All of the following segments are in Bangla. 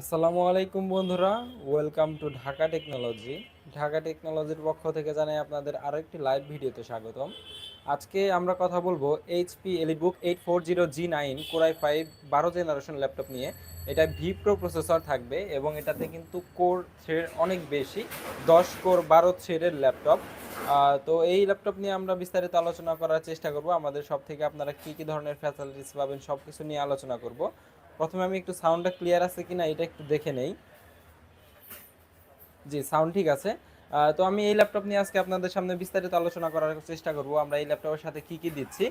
আসসালামু আলাইকুম বন্ধুরা welcome to Dhaka technology Dhaka টেকনোলজির পক্ষ থেকে জানাই আপনাদের আরও একটি লাইভ ভিডিওতে স্বাগতম। আজকে আমরা কথা বলব HP EliteBook eight four zero G nine core i five বারো জেনারেশন ল্যাপটপ নিয়ে। এটা ভি প্রো প্রসেসর থাকবে এবং এটাতে কিন্তু কোর থ্রেড অনেক বেশি, দশ কোর বারো থ্রেডের ল্যাপটপ তো এই ল্যাপটপ নিয়ে আমরা বিস্তারিত আলোচনা করার চেষ্টা করব। আমাদের সব থেকে আপনারা কী কী ধরনের ফ্যাসিলিটিস পাবেন সব কিছু নিয়ে আলোচনা করব। প্রথমে আমি একটু সাউন্ডটা ক্লিয়ার আছে কিনা, এটা একটু দেখে নেই। জি সাউন্ড ঠিক আছে। তো আমি এই ল্যাপটপ নিয়ে আজকে আপনাদের সামনে বিস্তারিত আলোচনা করার চেষ্টা করব। আমরা এই ল্যাপটপের সাথে কি কি দিচ্ছি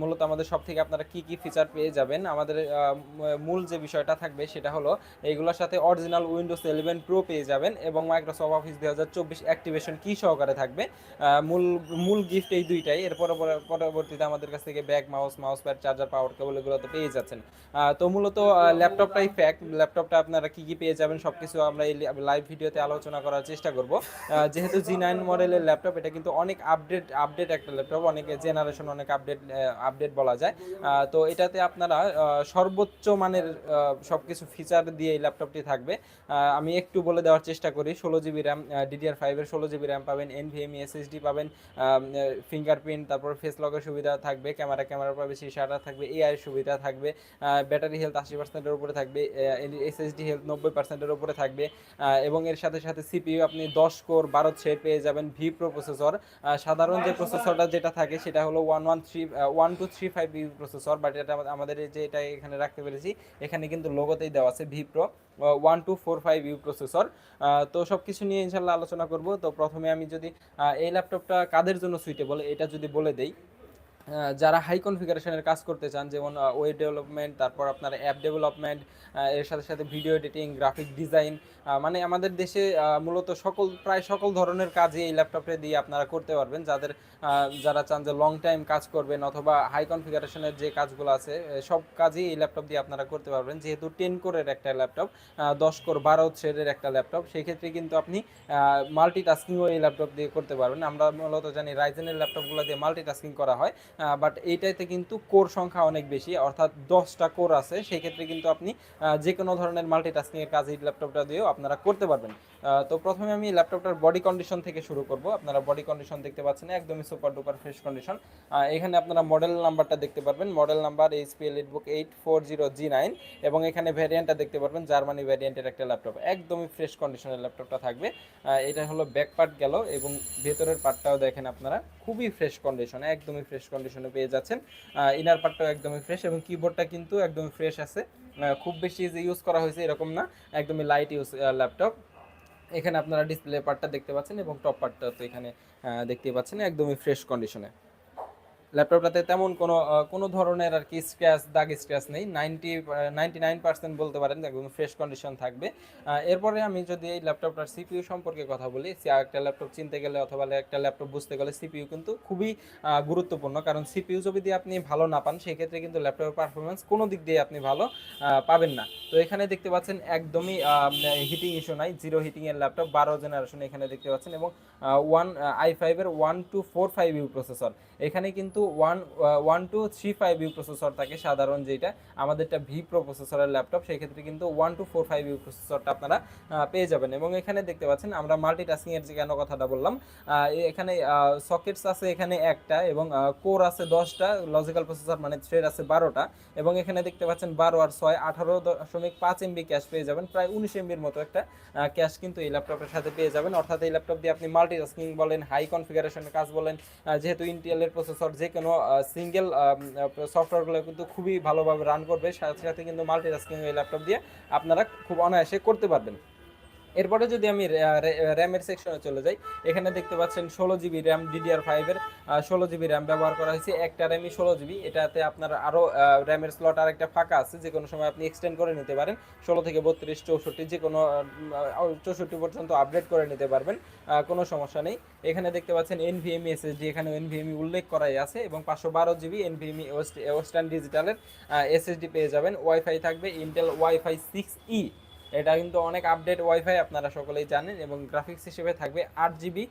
মূলত আমাদের সব থেকে আপনারা কি কি ফিচার পেয়ে যাবেন, আমাদের মূল যে বিষয়টা থাকবে সেটা হলো এইগুলোর সাথে অরিজিনাল উইন্ডোজ ইলেভেন প্রো পেয়ে যাবেন এবং মাইক্রোসফট অফিস দুই হাজার চব্বিশ অ্যাক্টিভেশন কি সহকারে থাকবে। মূল মূল গিফট এই দুইটাই, এর পরবর- পরবর্তীতে আমাদের কাছ থেকে bag mouse mouse pad charger power cable এগুলো তো পেয়ে যাচ্ছেন। তো মূলত ল্যাপটপটাই ফ্যাক্ট ল্যাপটপটা আপনারা কি কি পেয়ে যাবেন সব কিছু আমরা এই লাইভ ভিডিওতে আলোচনা করার চেষ্টা করব। আহ, যেহেতু জি নাইন মডেলের ল্যাপটপ এটা কিন্তু অনেক আপডেট আপডেট একটা ল্যাপটপ অনেক জেনারেশন অনেক আপডেট আপডেট বলা যায়। তো এটাতে আপনারা সর্বোচ্চ মানের সব কিছু ফিচার দিয়ে এই ল্যাপটপটি থাকবে। আমি একটু বলে দেওয়ার চেষ্টা করি ষোলো জিবি র্যাম ডিডিআর ফাইভের ষোলো জিবি র্যাম পাবেন এন এনভিএমই এসএসডি পাবেন ফিঙ্গারপ্রিন্ট তারপর ফেস লকের সুবিধা থাকবে ক্যামেরা ক্যামেরা পাবে সিসাটা থাকবে এআই সুবিধা থাকবে ব্যাটারি হেলথ আশি পার্সেন্টের উপরে থাকবে এসএসডি হেলথ নব্বই পার্সেন্টের উপরে থাকবে এবং এর সাথে সাথে সিপিইউ আপনি দশ কোর বারো ছে পেয়ে যাবেন ভি প্রো প্রসেসর সাধারণ যে প্রসেসরটা যেটা থাকে, সেটা হলো one one three one two three five V processor but এটা আমাদের যে এটা এখানে রাখতে পেরেছি, এখানে কিন্তু লোগোতেই দেওয়া আছে V pro one two four five U processor তো সব কিছু নিয়ে ইনশাল্লাহ আলোচনা করব। তো প্রথমে আমি যদি এই ল্যাপটপটা কাদের জন্য সুইটেবল এটা যদি বলে দেই। যারা হাই কনফিগারেশনের কাজ করতে চান, যেমন ওয়েব ডেভেলপমেন্ট তারপর আপনার অ্যাপ ডেভেলপমেন্ট এর সাথে সাথে ভিডিও এডিটিং গ্রাফিক ডিজাইন মানে আমাদের দেশে মূলত সকল, প্রায় সকল ধরনের কাজই এই ল্যাপটপে দিয়ে আপনারা করতে পারবেন। যাদের যারা চান যে লং টাইম কাজ করবেন অথবা হাই কনফিগারেশনের যে কাজগুলো আছে সব কাজই এই ল্যাপটপ দিয়ে আপনারা করতে পারবেন। যেহেতু টেন কোরের একটা ল্যাপটপ দশ কোর বারো থ্রেডের একটা ল্যাপটপ সেই ক্ষেত্রে কিন্তু আপনি মাল্টি টাস্কিংও এই ল্যাপটপ দিয়ে করতে পারবেন। আমরা মূলত জানি রাইজেনের ল্যাপটপগুলো দিয়ে মাল্টি টাস্কিং করা হয়। বাট এইটাতে কিন্তু কোর সংখ্যা অনেক বেশি, অর্থাৎ দশটা কোর আছে। সেই ক্ষেত্রে কিন্তু আপনি যে কোনো ধরনের মাল্টি টাস্কিংয়ের কাজ এই ল্যাপটপটা দিয়েও আপনারা করতে পারবেন। তো প্রথমে আমি ল্যাপটপটার বডি কন্ডিশন থেকে শুরু করব। আপনারা বডি কন্ডিশন দেখতে পাচ্ছেন, একদমই সুপার ডুপার ফ্রেশ কন্ডিশন এখানে আপনারা মডেল নাম্বারটা দেখতে পারবেন। Model number HP EliteBook eight four zero G nine এবং এখানে ভ্যারিয়েন্টটা দেখতে পারবেন জার্মানি ভ্যারিয়েন্টের একটা ল্যাপটপ একদমই ফ্রেশ কন্ডিশনের ল্যাপটপটা থাকবে। এটা হলো ব্যাক পার্ট গেল এবং ভেতরের পার্টটাও দেখেন আপনারা। খুবই ফ্রেশ কন্ডিশনে একদমই ফ্রেশ কন্ডিশনে পেয়ে যাচ্ছেন। ইনার পার্টটাও একদমই ফ্রেশ এবং কিবোর্ডটা কিন্তু একদমই ফ্রেশ আছে। খুব বেশি যে ইউজ করা হয়েছে এরকম না, একদমই লাইট ইউজ ল্যাপটপ এখানে আপনারা ডিসপ্লে পার্টটা দেখতে পাচ্ছেন এবং টপ পার্টটা তো এখানে দেখতে পাচ্ছেন, একদমই ফ্রেশ কন্ডিশনে ল্যাপটপটাতে তেমন কোনো কোনো ধরনের আর কি স্ক্র্যাচ দাগ স্ক্র্যাচ নেই। নাইনটি নাইনটি নাইন পার্সেন্ট বলতে পারেন একদম ফ্রেশ কন্ডিশন থাকবে। এরপরে আমি যদি এই ল্যাপটপটার সিপিইউ সম্পর্কে কথা বলি একটা ল্যাপটপ চিনতে গেলে অথবা একটা ল্যাপটপ বুঝতে গেলে সিপিইউ কিন্তু খুবই গুরুত্বপূর্ণ। কারণ সিপিইউ যদি আপনি ভালো না পান, সেক্ষেত্রে কিন্তু ল্যাপটপের পারফরমেন্স কোনো দিক দিয়ে আপনি ভালো পাবেন না। তো এখানে দেখতে পাচ্ছেন একদমই হিটিং ইস্যু নাই। জিরো হিটিংয়ের ল্যাপটপ, বারো জেনারেশন এখানে দেখতে পাচ্ছেন এবং ওয়ান আই ফাইভের one two four five U processor এখানে কিন্তু one one two three five U processor থাকে সাধারণ যেটা আমাদেরটা ভি প্রো প্রসেসরের ল্যাপটপ সেই ক্ষেত্রে কিন্তু one two four five U প্রসেসরটা আপনারা পেয়ে যাবেন। এবং এখানে দেখতে পাচ্ছেন আমরা মাল্টি টাস্কিং এর যে কেন কথাটা বললাম এখানে সকেটস আছে এখানে একটা এবং কোর আছে দশটা লজিক্যাল প্রসেসর মানে থ্রেড আছে বারোটা এবং এখানে দেখতে পাচ্ছেন বারো আর ছয় আঠারো দশমিক পাঁচ এমবি ক্যাশ পেয়ে যাবেন। প্রায় উনিশ এমবির মতো একটা ক্যাশ কিন্তু এই ল্যাপটপের সাথে পেয়ে যাবেন। অর্থাৎ এই ল্যাপটপ দিয়ে আপনি মাল্টি টাস্কিং বলেন হাই কনফিগারেশনের কাজ বলেন যেহেতু ইন্টেলের প্রসেসর যে কোনো সিঙ্গেল সফটওয়্যারগুলো কিন্তু খুবই ভালোভাবে রান করবে। সাথে সাথে কিন্তু মাল্টিটাস্কিং ওই ল্যাপটপ দিয়ে আপনারা খুব অনায়াসে করতে পারবেন। এরপরে যদি আমি র্যামের সেকশনে চলে যাই, এখানে দেখতে পাচ্ছেন ষোলো জিবি র্যাম ডিডিআর ফাইভের ষোলো জিবি র্যাম ব্যবহার করা হয়েছে, একটা র্যামই ষোলো জিবি, এটাতে আপনার আরও র্যামের স্লট আর একটা ফাঁকা আছে যে কোনো সময় আপনি এক্সটেন্ড করে নিতে পারেন, ষোলো থেকে বত্রিশ, চৌষট্টি যে কোনো চৌষট্টি পর্যন্ত আপডেট করে নিতে পারবেন কোনো সমস্যা নেই। এখানে দেখতে পাচ্ছেন এনভিএমই এসএসডি এখানে এনভিএমই উল্লেখ করাই আছে, এবং পাঁচশো বারো জিবি এনভিএমই ওয়েস্টার্ন ডিজিটালের এসএসডি পেয়ে যাবেন। ওয়াইফাই থাকবে ইন্টেল ওয়াইফাই সিক্স ই এটা কিন্তু অনেক আপডেট ওয়াইফাই আপনারা সকলেই জানেন এবং গ্রাফিক্স হিসেবে থাকবে আট জিবি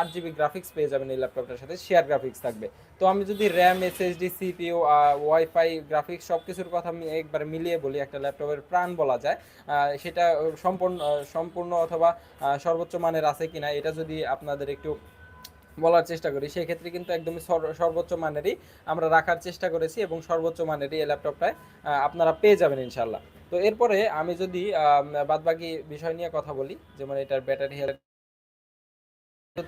আট জিবি গ্রাফিক্স পেয়ে যাবেন এই ল্যাপটপটার সাথে শেয়ার গ্রাফিক্স থাকবে। তো আমি যদি RAM SSD CPU WiFi graphics সব কিছুর কথা আমি একবার মিলিয়ে বলি, একটা ল্যাপটপের প্রাণ বলা যায় সেটা সম্পূর্ণ সম্পূর্ণ অথবা সর্বোচ্চ মানের আছে কিনা, এটা যদি আপনাদের একটু বলার চেষ্টা করি। সেই ক্ষেত্রে কিন্তু একদমই সর্বোচ্চ মানেরই আমরা রাখার চেষ্টা করেছি এবং সর্বোচ্চ মানেরই এই ল্যাপটপটায় আপনারা পেয়ে যাবেন ইনশাল্লাহ তো এরপরে আমি যদি বাদবাকি বিষয় নিয়ে কথা বলি, যেমন এটার ব্যাটারি হেলথ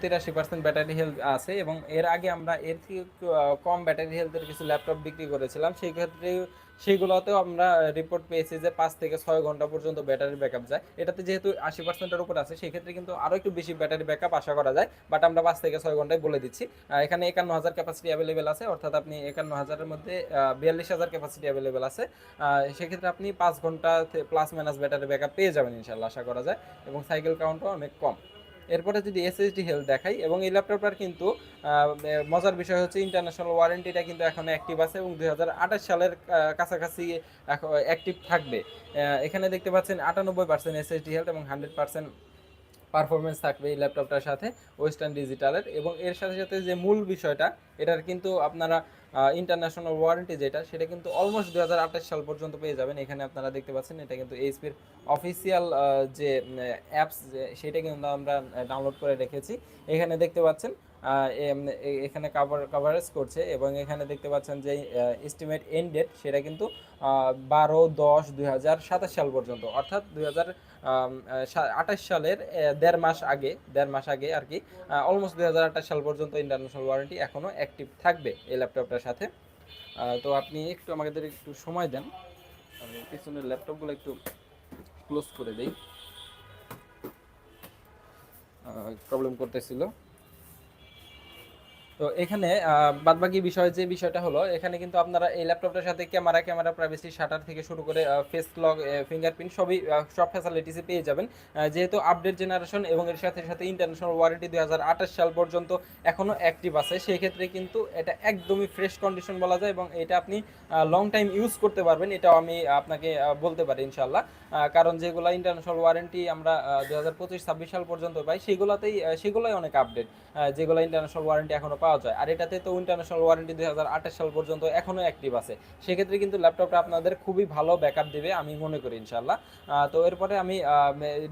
তিরাশি পার্সেন্ট ব্যাটারি হেলথ আছে এবং এর আগে আমরা এর থেকে কম ব্যাটারি হেলথের কিছু ল্যাপটপ বিক্রি করেছিলাম। সেই ক্ষেত্রে সেইগুলোতেও আমরা রিপোর্ট পেয়েছি যে পাঁচ থেকে ছয় ঘণ্টা পর্যন্ত ব্যাটারি ব্যাকআপ যায়। এটাতে যেহেতু আশি পার্সেন্টের উপর আছে, সেই ক্ষেত্রে কিন্তু আরও একটু বেশি ব্যাটারি ব্যাকআপ আশা করা যায়। বাট আমরা পাঁচ থেকে ছয় ঘন্টায় বলে দিচ্ছি। এখানে একান্ন হাজার ক্যাপাসিটি অ্যাভেলেবেল আছে, অর্থাৎ আপনি একান্ন হাজারের মধ্যে বিয়াল্লিশ হাজার ক্যাপাসিটি অ্যাভেলেবেল আছে। সেক্ষেত্রে আপনি পাঁচ ঘণ্টা প্লাস মাইনাস ব্যাটারি ব্যাকআপ পেয়ে যাবেন ইনশাল্লাহ, আশা করা যায়। এবং সাইকেল কাউন্টও অনেক কম। এরপরে যদি এসএসডি হেলথ দেখাই, এবং এই ল্যাপটপটার কিন্তু মজার বিষয় হচ্ছে ইন্টারন্যাশনাল ওয়ারেন্টিটা কিন্তু এখন অ্যাক্টিভ আছে এবং দু হাজার আঠাশ সালের কাছাকাছি অ্যাক্টিভ থাকবে। এখানে দেখতে পাচ্ছেন আটানব্বই পার্সেন্ট এসএসডি হেলথ এবং হান্ড্রেড পার্সেন্ট পারফরমেন্স থাকবে এই ল্যাপটপটার সাথে ওয়েস্টার্ন ডিজিটালের এবং এর সাথে সাথে যে মূল বিষয়টা, এটার কিন্তু আপনারা ইন্টারন্যাশনাল ওয়ারেন্টি যেটা, সেটা কিন্তু অলমোস্ট দু হাজার আঠাশ সাল পর্যন্ত পেয়ে যাবেন। এখানে আপনারা দেখতে পাচ্ছেন, এটা কিন্তু এইচপির অফিসিয়াল যে অ্যাপস সেটা কিন্তু আমরা ডাউনলোড করে রেখেছি। এখানে দেখতে পাচ্ছেন এখানে কাভার কাভারেজ করছে এবং এখানে দেখতে পাচ্ছেন যে এস্টিমেট এন্ড ডেট সেটা কিন্তু বারো দশ দুই সাল পর্যন্ত। অর্থাৎ দুই আঠাশ সালের দেড় মাস আগে, দেড় মাস আগে আর কি অলমোস্ট দুই হাজার আঠাশ সাল পর্যন্ত ইন্টারন্যাশনাল ওয়ারেন্টি এখনও অ্যাক্টিভ থাকবে এই ল্যাপটপটার সাথে। তো আপনি একটু আমাদের একটু সময় দেন। আমি পিছনের ল্যাপটপগুলো একটু ক্লোজ করে দেই। প্রবলেম করতেছিল। তো এখানে বাদ বাকি বিষয় যে বিষয়টা হলো, এখানে কিন্তু আপনারা এই ল্যাপটপটার সাথে ক্যামেরা ক্যামেরা প্রাইভেসি শাটার থেকে শুরু করে ফেস লক ফিঙ্গারপ্রিন্ট সবই সব ফ্যাসিলিটিসই পেয়ে যাবেন। যেহেতু আপডেট জেনারেশন এবং এর সাথে সাথে ইন্টারন্যাশনাল ওয়ারেন্টি দু হাজার আটাশ সাল পর্যন্ত এখনও অ্যাক্টিভ আছে সেই ক্ষেত্রে কিন্তু এটা একদমই ফ্রেশ কন্ডিশন বলা যায় এবং এটা আপনি লং টাইম ইউজ করতে পারবেন, এটাও আমি আপনাকে বলতে পারি ইনশাল্লাহ কারণ যেগুলো ইন্টারন্যাশনাল ওয়ারেন্টি আমরা দুই হাজার পঁচিশ, ছাব্বিশ সাল পর্যন্ত পাই, সেগুলোতেই সেগুলোই অনেক আপডেট যেগুলো ইন্টারন্যাশনাল ওয়ারেন্টি এখনও পাওয়া যায়। আর এটাতে তো ইন্টারন্যাশনাল ওয়ারেন্টি দুই হাজার আঠাশ সাল পর্যন্ত এখনও অ্যাক্টিভ আছে। সেক্ষেত্রে কিন্তু ল্যাপটপটা আপনাদের খুবই ভালো ব্যাকআপ দেবে, আমি মনে করি ইনশাল্লাহ তো এরপরে আমি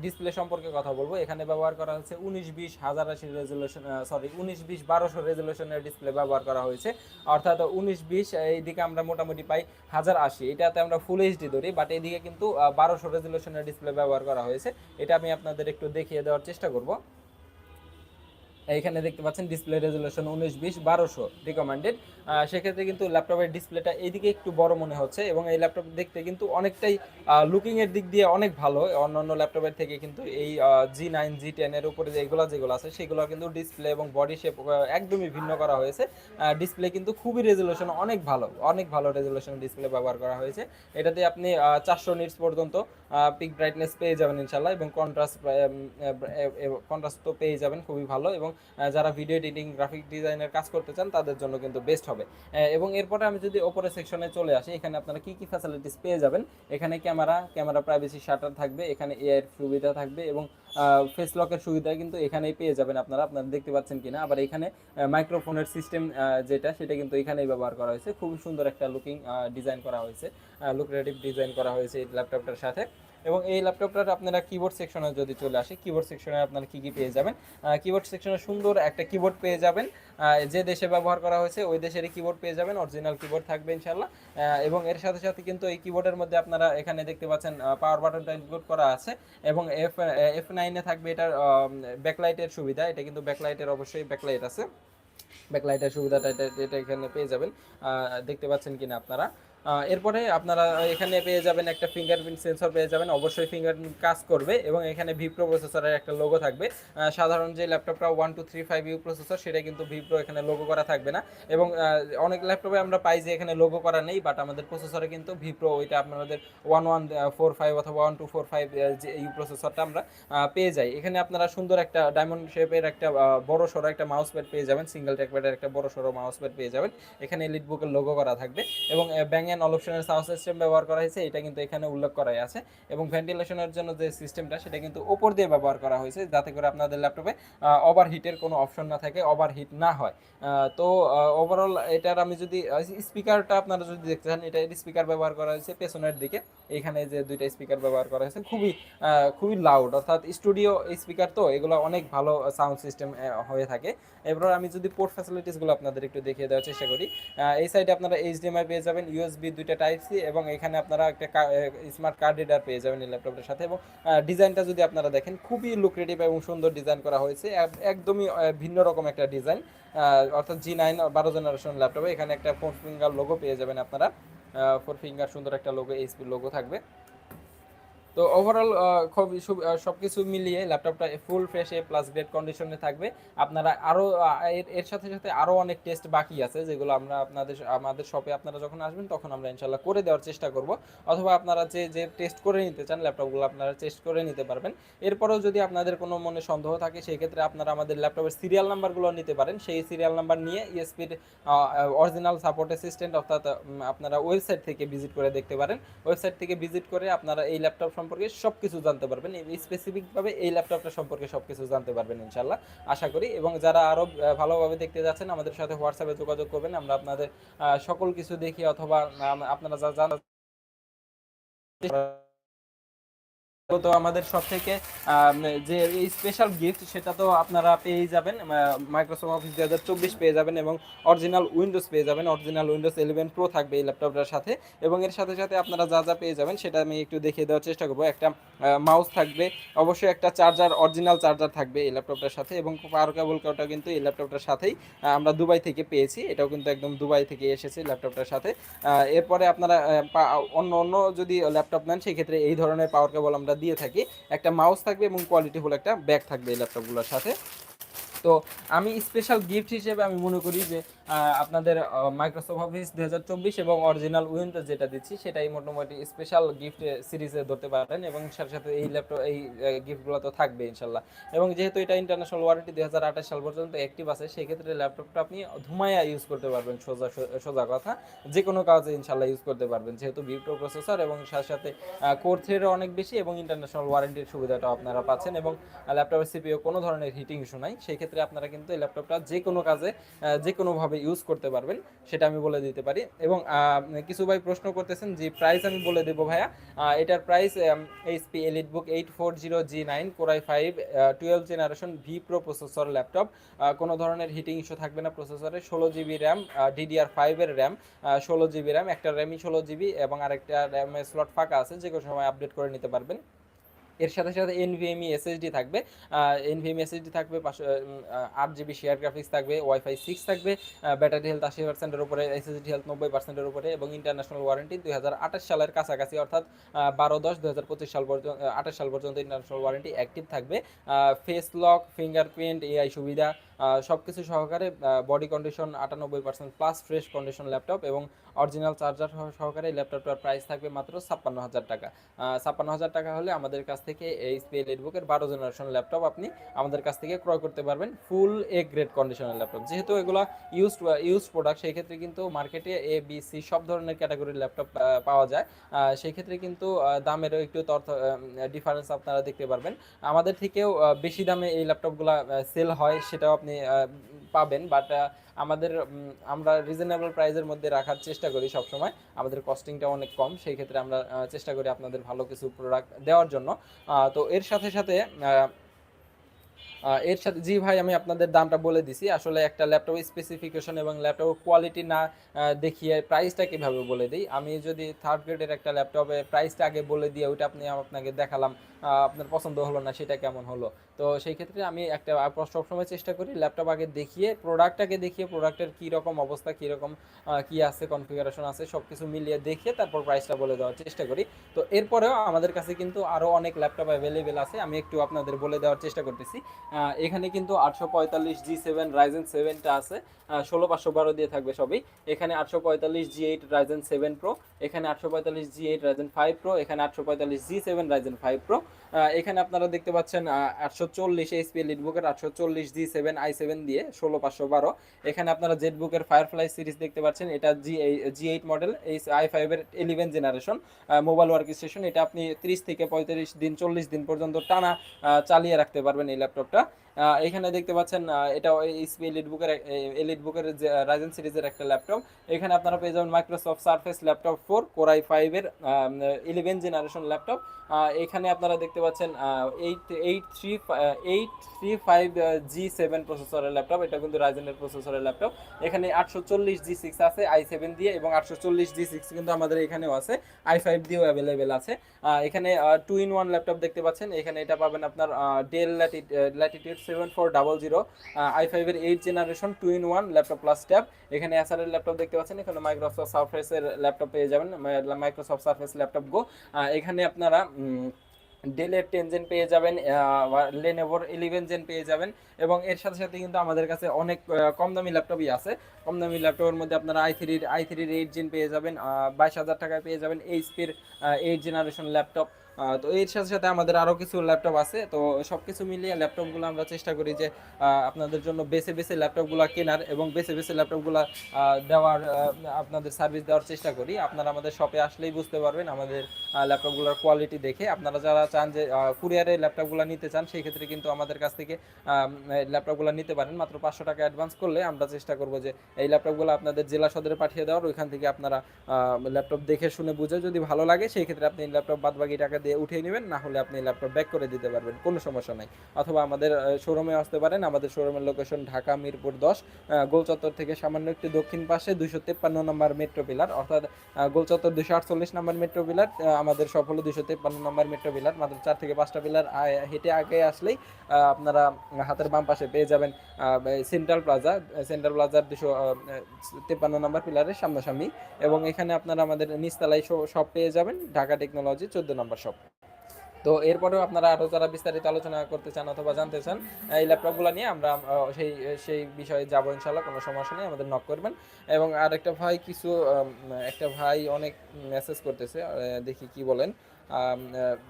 ডিসপ্লে সম্পর্কে কথা বলব। এখানে ব্যবহার করা হয়েছে উনিশ বিশ হাজার আশি রেজলিউশন সরি উনিশ বিশ বারোশো রেজলিউশনের ডিসপ্লে ব্যবহার করা হয়েছে। অর্থাৎ উনিশ বিশ এইদিকে আমরা মোটামুটি পাই হাজার আশি। এটাতে আমরা ফুল এইচডি ধরি বাট এইদিকে কিন্তু বারোশো রেজলিউশনের ডিসপ্লে ব্যবহার করা হয়েছে। এটা আমি আপনাদের একটু দেখিয়ে দেওয়ার চেষ্টা করব। এইখানে দেখতে পাচ্ছেন ডিসপ্লে রেজলিউশন উনিশ, বিশ, বারোশো রিকমেন্ডেড সেক্ষেত্রে কিন্তু ল্যাপটপের ডিসপ্লেটা এইদিকে একটু বড় মনে হচ্ছে এবং এই ল্যাপটপ দেখতে কিন্তু অনেকটাই লুকিং এর দিক দিয়ে অনেক ভালো। অন্যান্য ল্যাপটপের থেকে কিন্তু এই জি নাইন জি টেনের উপরে যেগুলো যেগুলো আছে, সেগুলো কিন্তু ডিসপ্লে এবং বডি শেপ একদমই ভিন্ন করা হয়েছে। ডিসপ্লে কিন্তু খুবই রেজলিউশন অনেক ভালো অনেক ভালো রেজলিউশন ডিসপ্লে ব্যবহার করা হয়েছে। এটাতে আপনি চারশো নিটস পর্যন্ত পিক ব্রাইটনেস পেয়ে যাবেন ইনশাল্লাহ এবং কন্ট্রাস্ট কন্ট্রাস্ট তো পেয়ে যাবেন, খুবই ভালো এবং যারা ভিডিও এডিটিং গ্রাফিক ডিজাইনের কাজ করতে চান, তাদের জন্য কিন্তু বেস্ট হবে। এবং এরপরে আমি যদি ওপরের সেকশনে চলে আসি, এখানে আপনারা কি কি ফ্যাসিলিটিস পেয়ে যাবেন? এখানে ক্যামেরা ক্যামেরা প্রাইভেসি শাটার থাকবে, এখানে এআই সুবিধা থাকবে এবং ফেস লকের সুবিধা কিন্তু এখানেই পেয়ে যাবেন আপনারা। আপনারা দেখতে পাচ্ছেন কিনা? আবার এখানে মাইক্রোফোনের সিস্টেম যেটা, সেটা কিন্তু এখানেই ব্যবহার করা হয়েছে। খুবই সুন্দর একটা লুকিং ডিজাইন করা হয়েছে। লুক্রেটিভ ডিজাইন করা হয়েছে এই ল্যাপটপটার সাথে। এবং এই ল্যাপটপটার আপনারা কিবোর্ড সেকশনে যদি চলে আসে কিবোর্ড সেকশনে আপনারা কি কি পেয়ে যাবেন? কিবোর্ড সেকশনে সুন্দর একটা কিবোর্ড পেয়ে যাবেন। যে দেশে ব্যবহার করা হয়েছে, ওই দেশেরই কিবোর্ড পেয়ে যাবেন অরিজিনাল কিবোর্ড থাকবে ইনশাল্লাহ এবং এর সাথে সাথে কিন্তু এই কিবোর্ডের মধ্যে আপনারা এখানে দেখতে পাচ্ছেন পাওয়ার বাটনটা ইনক্লুড করা আছে। এবং এফ এফ নাইনে থাকবে এটার ব্যাকলাইটের সুবিধা। এটা কিন্তু ব্যাকলাইটের অবশ্যই ব্যাকলাইট আছে। ব্যাকলাইটের সুবিধাটা এটা এটা এখানে পেয়ে যাবেন। দেখতে পাচ্ছেন কিনা আপনারা? এরপরে আপনারা এখানে পেয়ে যাবেন একটা ফিঙ্গারপ্রিন্ট সেন্সর পেয়ে যাবেন। অবশ্যই ফিঙ্গারপ্রিন্ট কাজ করবে এবং এখানে ভিপ্রো প্রসেসরের একটা লোগো থাকবে। সাধারণ যে ল্যাপটপটা one two three five U processor সেটা কিন্তু ভিপ্রো এখানে লোগো করা থাকবে না। এবং অনেক ল্যাপটপে আমরা পাই যে এখানে লোগো করা নেই বাট আমাদের প্রসেসরে কিন্তু ভিপ্রো ওইটা আপনাদের ওয়ান ওয়ান ফোর ফাইভ অথবা ওয়ান টু ফোর ফাইভ যে ইউ প্রসেসরটা আমরা পেয়ে যাই। এখানে আপনারা সুন্দর একটা ডায়মন্ড শেপের একটা বড় সড়ো একটা মাউস প্যাড পেয়ে যাবেন। সিঙ্গেল ট্র্যাকপ্যাডের একটা বড় সড়ো মাউস প্যাড পেয়ে যাবেন। এখানে এলিট বুকের লোগো করা থাকবে এবং ব্যাং অল অপশনের সাউন্ড সিস্টেম ব্যবহার করা হয়েছে, এটা কিন্তু এখানে উল্লেখ করাই আছে। এবং ভেন্টিলেশনের জন্য যে সিস্টেমটা সেটা কিন্তু ওপর দিয়ে ব্যবহার করা হয়েছে, যাতে করে আপনাদের ল্যাপটপে ওভার হিটের কোনো অপশন না থাকে ওভার হিট না হয়। তো ওভারঅল এটার আমি যদি স্পিকারটা আপনারা যদি দেখতে চান, এটা স্পিকার ব্যবহার করা হয়েছে পেছনের দিকে। এখানে যে দুইটা স্পিকার ব্যবহার করা হয়েছে, খুবই খুবই লাউড অর্থাৎ স্টুডিও স্পিকার তো, এগুলো অনেক ভালো সাউন্ড সিস্টেম হয়ে থাকে। এবার আমি যদি পোর্ট ফ্যাসিলিটিসগুলো আপনাদের একটু দেখিয়ে দেওয়ার চেষ্টা করি এই সাইডে আপনারা এইচডিএমআই পেয়ে যাবেন ইউএসবি দুইটা টাইপ সি এবং এখানে আপনারা একটা স্মার্ট কার্ড রিডার পেয়ে যাবেন এই ল্যাপটপটার সাথে এবং ডিজাইনটা যদি আপনারা দেখেন, খুবই লুক্রেটিভ এবং সুন্দর ডিজাইন করা হয়েছে। একদমই ভিন্ন রকম একটা ডিজাইন অর্থাৎ জি নাইন বারো জেনারেশন ল্যাপটপে এখানে একটা ফোর ফিঙ্গার লোগো পেয়ে যাবেন আপনারা। ফোর ফিঙ্গার সুন্দর একটা লোগো এইচপি লোগো থাকবে। তো ওভারঅল খুব সব কিছু মিলিয়ে ল্যাপটপটা ফুল ফ্রেশ প্লাস গ্রেড কন্ডিশনে থাকবে। আপনারা আরও এর সাথে সাথে আরও অনেক টেস্ট বাকি আছে, যেগুলো আমরা আপনাদের আমাদের শপে আপনারা যখন আসবেন, তখন আমরা ইনশাল্লাহ করে দেওয়ার চেষ্টা করব। অথবা আপনারা যে যে টেস্ট করে নিতে চান ল্যাপটপগুলো আপনারা টেস্ট করে নিতে পারবেন। এরপরেও যদি আপনাদের কোনো মনে সন্দেহ থাকে সেই ক্ষেত্রে আপনারা আমাদের ল্যাপটপের সিরিয়াল নাম্বারগুলো নিতে পারেন। সেই সিরিয়াল নাম্বার নিয়ে ইএসপির অরিজিনাল সাপোর্ট অ্যাসিস্ট্যান্ট অর্থাৎ আপনারা ওয়েবসাইট থেকে ভিজিট করে দেখতে পারেন। ওয়েবসাইট থেকে ভিজিট করে আপনারা এই ল্যাপটপ সম্পর্কে সব কিছু জানতে পারবেন। স্পেসিফিকভাবে এই ল্যাপটপটা সম্পর্কে সব কিছু জানতে পারবেন ইনশাল্লাহ আশা করি। এবং যারা আরও ভালোভাবে দেখতে যাচ্ছেন, আমাদের সাথে হোয়াটসঅ্যাপে যোগাযোগ করবেন। আমরা আপনাদের সকল কিছু দেখি অথবা আপনারা যা জানা তো আমাদের সব থেকে যে স্পেশাল গিফট সেটা তো আপনারা পেয়ে যাবেন মাইক্রোসফট অফিস দু হাজার চব্বিশ পেয়ে যাবেন এবং অরিজিনাল উইন্ডোজ পেয়ে যাবেন অরিজিনাল উইন্ডোজ ইলেভেন প্রো থাকবে এই ল্যাপটপটার সাথে এবং এর সাথে সাথে আপনারা যা যা পেয়ে যাবেন সেটা আমি একটু দেখিয়ে দেওয়ার চেষ্টা করব। একটা মাউস থাকবে, অবশ্যই একটা চার্জার অরিজিনাল চার্জার থাকবে এই ল্যাপটপটার সাথে এবং পাওয়ার কেবল কাউটা কিন্তু এই ল্যাপটপটার সাথেই আমরা দুবাই থেকে পেয়েছি, এটাও কিন্তু একদম দুবাই থেকে এসেছে ল্যাপটপটার সাথে। এরপরে আপনারা অন্য অন্য যদি ল্যাপটপ নেন সেই ক্ষেত্রে এই ধরনের পাওয়ার কেবল আমরা দিয়ে থাকি। একটা মাউস থাকবে এবং কোয়ালিটি হল একটা ব্যাগ থাকবে এই ল্যাপটপগুলোর সাথে। তো আমি স্পেশাল গিফট হিসেবে আমি মনে করি যে আপনাদের মাইক্রোসফট অফিস দু চব্বিশ এবং অরিজিনাল উইন্ডোজ যেটা দিচ্ছি, সেটাই মোটামুটি স্পেশাল গিফট সিরিজে ধরতে পারবেন এবং সাথে সাথে এই ল্যাপটপ এই গিফটগুলো তো থাকবে ইনশাল্লাহ। এবং যেহেতু এটা ইন্টারন্যাশনাল ওয়ারেন্টি দুই হাজার আঠাশ সাল পর্যন্ত অ্যাক্টিভ আছে, সেক্ষেত্রে ল্যাপটপটা আপনি ধুমায়া ইউজ করতে পারবেন, সোজা সোজা কথা। যে কোনো কাজে ইনশাল্লাহ ইউজ করতে পারবেন, যেহেতু ভিপ্রো প্রসেসর এবং সাথে সাথে কোর অনেক বেশি এবং ইন্টারন্যাশনাল ওয়ারেন্টির সুবিধাটা আপনারা পাচ্ছেন এবং ল্যাপটপের সিপিও কোনো ধরনের হিটিং ইস্যু নাই। সেই ক্ষেত্রে আপনারা কিন্তু এই ল্যাপটপটা যে কোনো কাজে যে কোনোভাবে ইউজ করতে পারবেন, সেটা আমি বলে দিতে পারি। এবং কিছু ভাই প্রশ্ন করতেছেন যে প্রাইস আমি বলে দেবো ভাইয়া। এটার price HP EliteBook eight four zero G nine core i five twelve generation V pro processor laptop কোনো ধরনের হিটিং ইস্যু থাকবে না প্রসেসরে ষোলো জিবি র্যাম ডিডিআর ফাইভের র্যাম ষোলো জিবি র্যাম একটা র্যামই ষোলো জিবি এবং আরেকটা র্যামের স্লট ফাঁকা আছে, যে কোনো সময় আপডেট করে নিতে পারবেন। এর সাথে সাথে এনভিএমই এসএসডি থাকবে এনভিএমই এসএসডি থাকবে, পাঁচশো আট জিবি শেয়ার গ্রাফিক্স থাকবে ওয়াইফাই সিক্স থাকবে ব্যাটারি হেলথ আশি পার্সেন্টের উপরে এসএসডি হেলথ নব্বই পার্সেন্টের উপরে এবং ইন্টারন্যাশনাল ওয়ারেন্টি দুই হাজার আঠাশ সালের কাছাকাছি, অর্থাৎ বারো দশ পঁচিশ সাল পর্যন্ত আঠাশ সাল পর্যন্ত ইন্টারন্যাশনাল ওয়ারেন্টি অ্যাক্টিভ থাকবে। ফেস লক ফিঙ্গারপ্রিন্ট এআই সুবিধা সব কিছু সহকারে বডি কন্ডিশন আটানব্বই percent plus fresh condition laptop এবং অরিজিনাল চার্জার সহকারে ল্যাপটপটার প্রাইস থাকবে মাত্র ছাপ্পান্ন হাজার টাকা। ছাপ্পান্ন হাজার টাকা হলে আমাদের কাছ থেকে এই স্পেল এডবুকের বারো জেনারেশন ল্যাপটপ আপনি আমাদের কাছ থেকে ক্রয় করতে পারবেন ফুল এ গ্রেড কন্ডিশনের ল্যাপটপ যেহেতু এগুলো ইউজ ইউজ প্রোডাক্ট সেই ক্ষেত্রে কিন্তু মার্কেটে এ বি সি সব ধরনের ক্যাটাগরির ল্যাপটপ পাওয়া যায়। সেই ক্ষেত্রে কিন্তু দামেরও একটু তর্থ ডিফারেন্স আপনারা দেখতে পারবেন। আমাদের থেকেও বেশি দামে এই ল্যাপটপগুলো সেল হয়, সেটাও আপনি আহ, পাবেন বাট আমাদের আমরা রিজনেবল প্রাইসের মধ্যে রাখার চেষ্টা করি সবসময়। আমাদের কস্টিংটা অনেক কম সেই ক্ষেত্রে আমরা চেষ্টা করি আপনাদের ভালো কিছু প্রোডাক্ট দেওয়ার জন্য। তো এর সাথে সাথে এর সাথে জি ভাই আমি আপনাদের দামটা বলে দিছি। আসলে একটা ল্যাপটপ স্পেসিফিকেশন এবং ল্যাপটপ কোয়ালিটি না দেখিয়ে প্রাইসটা কীভাবে বলে দিই? আমি যদি থার্ড গ্রেডের একটা ল্যাপটপে প্রাইসটা আগে বলে দিয়ে ওইটা আপনি আপনাকে দেখালাম। আপনার পছন্দ হলো না, সেটা কেমন হলো? তো সেই ক্ষেত্রে আমি একটা সবসময় চেষ্টা করি ল্যাপটপ আগে দেখিয়ে প্রোডাক্টটাকে দেখিয়ে প্রোডাক্টের কী রকম অবস্থা কী রকম কি আছে কনফিগারেশন আছে সব কিছু মিলিয়ে দেখিয়ে তারপর প্রাইসটা বলে দেওয়ার চেষ্টা করি। তো এরপরেও আমাদের কাছে কিন্তু আরও অনেক ল্যাপটপ অ্যাভেলেবেল আছে, আমি একটু আপনাদের বলে দেওয়ার চেষ্টা করতেছি। এখানে কিন্তু আটশো পঁয়তাল্লিশ জি সেভেন রাইজেন সেভেনটা আছে ষোলো পাঁচশো বারো দিয়ে থাকবে সবই। এখানে আটশো পঁয়তাল্লিশ G eight Ryzen seven pro এখানে আটশো পঁয়তাল্লিশ G eight Ryzen five pro এখানে আটশো পঁয়তাল্লিশ G seven Ryzen five pro এখানে আপনারা দেখতে পাচ্ছেন আটশো চল্লিশ এইচপি লিডবুকের আটশো চল্লিশ জি সেভেন আই সেভেন দিয়ে ষোলো পাঁচশো বারো। এখানে আপনারা জেড বুকের ফায়ারফ্লাই সিরিজ দেখতে পাচ্ছেন, এটা জি জি এইট মডেল এই আই ফাইভের eleven generation mobile work station এটা আপনি ত্রিশ থেকে পঁয়ত্রিশ দিন, চল্লিশ দিন পর্যন্ত টানা চালিয়ে রাখতে পারবেন এই ল্যাপটপটা এখানে দেখতে পাচ্ছেন এটা এইচপি এলিট বুকের এলিট বুকের যে রাইজেন সিরিজের একটা ল্যাপটপ এখানে আপনারা পেয়ে যাবেন Microsoft Surface laptop four core i ফাইভের ইলেভেন জেনারেশন ল্যাপটপ এখানে আপনারা দেখতে পাচ্ছেন eight eight three eight three five G seven প্রসেসরের ল্যাপটপ এটা কিন্তু রাইজেনের প্রসেসরের ল্যাপটপ এখানে আটশো চল্লিশ জি সিক্স আছে আই সেভেন দিয়ে এবং আটশো চল্লিশ জি সিক্স কিন্তু আমাদের এখানেও আছে। আই ফাইভ দিয়েও অ্যাভেলেবেল আছে। এখানে টু ইন ওয়ান ল্যাপটপ দেখতে পাচ্ছেন। এখানে এটা পাবেন আপনার Dell Latitude seven four double zero I ফাইভের eight generation two in one laptop plus tab এখানে এসআরের ল্যাপটপ দেখতে পাচ্ছেন, এখানে মাইক্রোসফট সার্ফেসের ল্যাপটপ পেয়ে যাবেন মাইক্রোসফট সার্ফেস ল্যাপটপ গো এখানে আপনারা ডেলের টেন জেন পেয়ে যাবেন লেনেভোর ইলেভেন জেন পেয়ে যাবেন, এবং এর সাথে সাথে কিন্তু আমাদের কাছে অনেক কম দামি ল্যাপটপই আছে। কম দামি ল্যাপটপের মধ্যে আপনারা আই থ্রির আই থ্রির এইট জেন পেয়ে যাবেন বাইশ হাজার টাকায় পেয়ে যাবেন এইচপির এইট জেনারেশন ল্যাপটপ তো এর সাথে সাথে আমাদের আরও কিছু ল্যাপটপ আছে। তো সব কিছু মিলিয়ে ল্যাপটপগুলো আমরা চেষ্টা করি যে আপনাদের জন্য বেছে বেছে ল্যাপটপগুলো কেনার এবং বেছে বেছে ল্যাপটপগুলো দেওয়ার আপনাদের সার্ভিস দেওয়ার চেষ্টা করি। আপনারা আমাদের শপে আসলেই বুঝতে পারবেন আমাদের ল্যাপটপগুলোর কোয়ালিটি দেখে। আপনারা যারা চান যে কুরিয়ারে ল্যাপটপগুলো নিতে চান সেই ক্ষেত্রে কিন্তু আমাদের কাছ থেকে ল্যাপটপগুলো নিতে পারেন। মাত্র পাঁচশো টাকা অ্যাডভান্স করলে আমরা চেষ্টা করব যে, এই ল্যাপটপগুলো আপনাদের জেলা সদরে পাঠিয়ে দেওয়ার। ওইখান থেকে আপনারা ল্যাপটপ দেখে শুনে বুঝে যদি ভালো লাগে সেই ক্ষেত্রে আপনি ল্যাপটপ বাদ বাকি টাকা দিয়ে উঠিয়ে নেবেন, না হলে আপনি ল্যাপটপ ব্যাক করে দিতে পারবেন, কোনো সমস্যা নাই। অথবা আমাদের শোরুমে আসতে পারেন, আমাদের শোরুমের লোকেশন ঢাকা মিরপুর দশ গোলচত্বর থেকে সামান্য একটু দক্ষিণ পাশে দুশো তেপ্পান্ন নম্বর মেট্রো পিলার অর্থাৎ গোলচত্বর দুশো আটচল্লিশ নম্বর মেট্রো পিলার আমাদের সব হলো দুশো তেপ্পান্ন নম্বর মেট্রো পিলার মাত্র চার থেকে পাঁচটা পিলার হেঁটে আগে আসলেই আপনারা হাতের বাম পাশে পেয়ে যাবেন সেন্ট্রাল প্লাজা সেন্ট্রাল প্লাজার দুশো তেপ্পান্ন নম্বর পিলারের সামনাসামনি। এবং এখানে আপনারা আমাদের নিচতলায় সব পেয়ে যাবেন, ঢাকা টেকনোলজি চোদ্দ নম্বর শপ তো এরপরেও আপনারা আরও যারা বিস্তারিত আলোচনা করতে চান অথবা জানতে চান, এই ল্যাপটপগুলো নিয়ে আমরা সেই সেই বিষয়ে যাব ইনশাল্লাহ কোনো সমস্যা নেই, আমাদের নক করবেন। এবং আর একটা ভাই কিছু একটা ভাই অনেক মেসেজ করতেছে দেখি কি বলেন।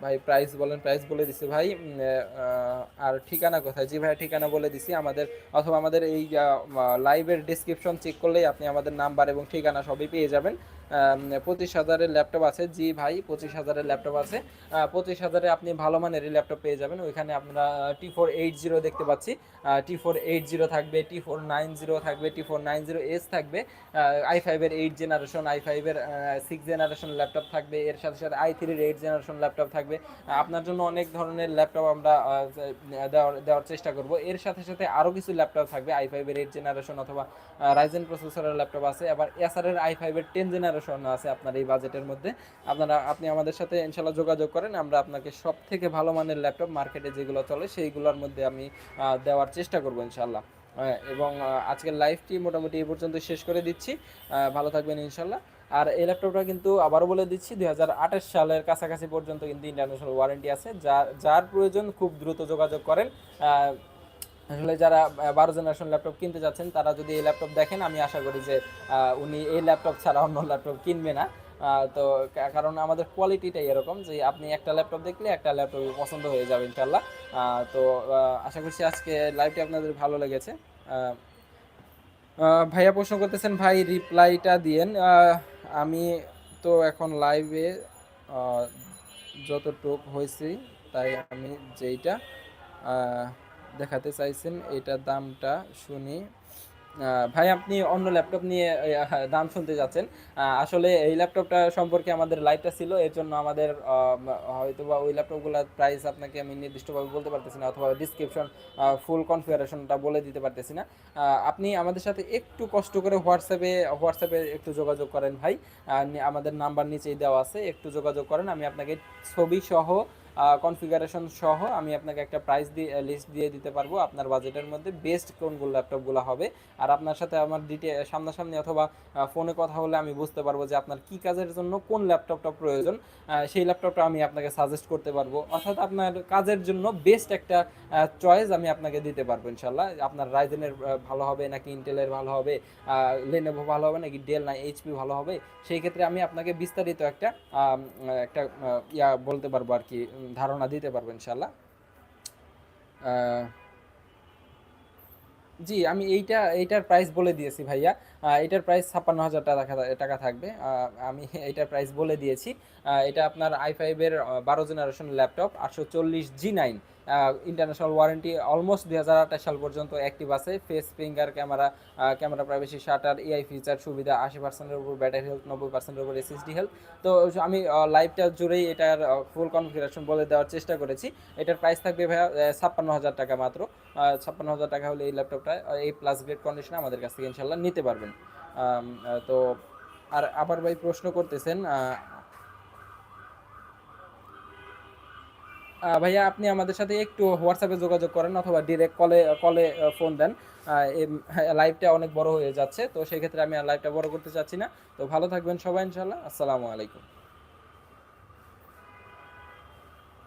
ভাই প্রাইস বলেন প্রাইস বলে দিছে ভাই আর ঠিকানা কোথায়? জি ভাই ঠিকানা বলে দিছি, আমাদের, অথবা আমাদের এই লাইভের ডিসক্রিপশন চেক করলেই আপনি আমাদের নাম্বার এবং ঠিকানা সবই পেয়ে যাবেন। পঁচিশ হাজারের ল্যাপটপ আছে। জি ভাই, পঁচিশ হাজারের ল্যাপটপ আছে। পঁচিশ হাজারে আপনি ভালো মানের ল্যাপটপ পেয়ে যাবেন। ওইখানে আপনারা টি ফোর এইট জিরো দেখতে পাচ্ছি। টি ফোর এইট জিরো থাকবে টি ফোর নাইন জিরো থাকবে T four nine zero S থাকবে। আই ফাইভের এইট জেনারেশন আই ফাইভের সিক্স জেনারেশন ল্যাপটপ থাকবে। এর সাথে সাথে আই থ্রির এইট জেনারেশন ল্যাপটপ থাকবে। আপনার জন্য অনেক ধরনের ল্যাপটপ আমরা দেওয়ার দেওয়ার চেষ্টা করব। এর সাথে সাথে আরও কিছু ল্যাপটপ থাকবে। আই ফাইভের এইট জেনারেশন অথবা রাইজেন প্রসেসরের ল্যাপটপ আছে। আবার এসআরের আই ফাইভের টেন জেনারেশন আছে আপনার এই বাজেটের মধ্যে। আপনারা, আপনি আমাদের সাথে ইনশাল্লাহ যোগাযোগ করেন, আমরা আপনাকে সব থেকে ভালো মানের ল্যাপটপ মার্কেটে যেগুলো চলে সেইগুলোর মধ্যে আমি দেওয়ার চেষ্টা করব ইনশাল্লাহ। এবং আজকের লাইভটি মোটামুটি এই পর্যন্ত শেষ করে দিচ্ছি। ভালো থাকবেন ইনশাল্লাহ। আর এই ল্যাপটপটা কিন্তু আবারও বলে দিচ্ছি দু হাজার আঠাশ সালের কাছাকাছি পর্যন্ত কিন্তু ইন্টারন্যাশনাল ওয়ারেন্টি আছে। যার যার প্রয়োজন খুব দ্রুত যোগাযোগ করেন। আসলে যারা বারো জেনারেশন ল্যাপটপ কিনতে যাচ্ছেন, তারা যদি এই ল্যাপটপ দেখেন, আমি আশা করি যে উনি এই ল্যাপটপ ছাড়া অন্য ল্যাপটপ কিনবে না। তো কারণ আমাদের কোয়ালিটিটাই এরকম যে, আপনি একটা ল্যাপটপ দেখলে একটা ল্যাপটপ পছন্দ হয়ে যাবে ইনশাল্লাহ তো আশা করছি আজকে লাইভটি আপনাদের ভালো লেগেছে। ভাইয়া প্রশ্ন করতেছেন, ভাই রিপ্লাইটা দিয়েন। আমি তো এখন লাইভে যত যতটুক হয়েছি, তাই আমি যেইটা দেখাতে চাইছেন এটার দামটা শুনি। ভাই, আপনি অন্য ল্যাপটপ নিয়ে দাম শুনতে যাচ্ছেন। আসলে এই ল্যাপটপটা সম্পর্কে আমাদের লাইভটা ছিল, এর জন্য আমাদের হয়তো বা ওই ল্যাপটপগুলোর প্রাইস আপনাকে আমি নির্দিষ্টভাবে বলতে পারতেছি না, অথবা ডিসক্রিপশন ফুল কনফিগারেশনটা বলে দিতে পারতেছি না। আপনি আমাদের সাথে একটু কষ্ট করে হোয়াটসঅ্যাপে হোয়াটসঅ্যাপে একটু যোগাযোগ করেন ভাই। আমাদের নাম্বার নিচেই দেওয়া আছে, একটু যোগাযোগ করেন, আমি আপনাকে ছবি সহ কনফিগারেশন সহ আমি আপনাকে একটা প্রাইস দিয়ে লিস্ট দিয়ে দিতে পারব আপনার বাজেটের মধ্যে বেস্ট কোনগুলো ল্যাপটপগুলো হবে। আর আপনার সাথে আমার ডিটে সামনাসামনি অথবা ফোনে কথা হলে আমি বুঝতে পারব যে আপনার কি কাজের জন্য কোন ল্যাপটপটা প্রয়োজন। সেই ল্যাপটপটা আমি আপনাকে সাজেস্ট করতে পারব। অর্থাৎ আপনার কাজের জন্য বেস্ট একটা চয়েস আমি আপনাকে দিতে পারব ইনশাল্লাহ আপনার রাইজেনের ভালো হবে, নাকি ইন্টেলের ভালো হবে লেনেভো ভালো হবে, নাকি ডেল না এইচপি ভালো হবে। সেই ক্ষেত্রে আমি আপনাকে বিস্তারিত একটা একটা ইয়া বলতে পারব আর কি ধারণা দিতে পারব ইনশাল্লাহ জি, আমি এইটা, এইটার প্রাইস বলে দিয়েছি ভাইয়া। এটার প্রাইস ছাপ্পান্ন হাজার টাকা টাকা থাকবে। আমি এটার প্রাইস বলে দিয়েছি। এটা আপনার আই ফাইভের বারো জেনারেশন ল্যাপটপ আটশো চল্লিশ G nine international warranty almost দুই হাজার আঠাশ সাল পর্যন্ত অ্যাক্টিভ আছে। Face finger camera camera privacy shutter AI feature সুবিধা আশি পার্সেন্টের উপর ব্যাটারি হেলথ নব্বই পার্সেন্টের উপর এসএসডি হেলথ তো আমি লাইভটা জুড়েই এটার ফুল কনফিগারেশন বলে দেওয়ার চেষ্টা করেছি। এটার প্রাইস থাকবে ভাইয়া ছাপ্পান্ন হাজার টাকা মাত্র। ছাপ্পান্ন হাজার টাকা হলে এই ল্যাপটপটা এই প্লাস গ্রেড কন্ডিশনে আমাদের কাছ থেকে ইনশাল্লাহ নিতে পারবেন। তো, আর আবার ভাই প্রশ্ন করতেছেন ভাইয়া, আপনি আমাদের সাথে একটু হোয়াটসঅ্যাপে যোগাযোগ করেন অথবা ডিরেক্ট কলে কলে ফোন দেন। লাইভটা অনেক বড় হয়ে যাচ্ছে, তো সেক্ষেত্রে আমি আর লাইভটা বড় করতে চাচ্ছি না। তো ভালো থাকবেন সবাই ইনশাল্লাহ আসসালামু আলাইকুম।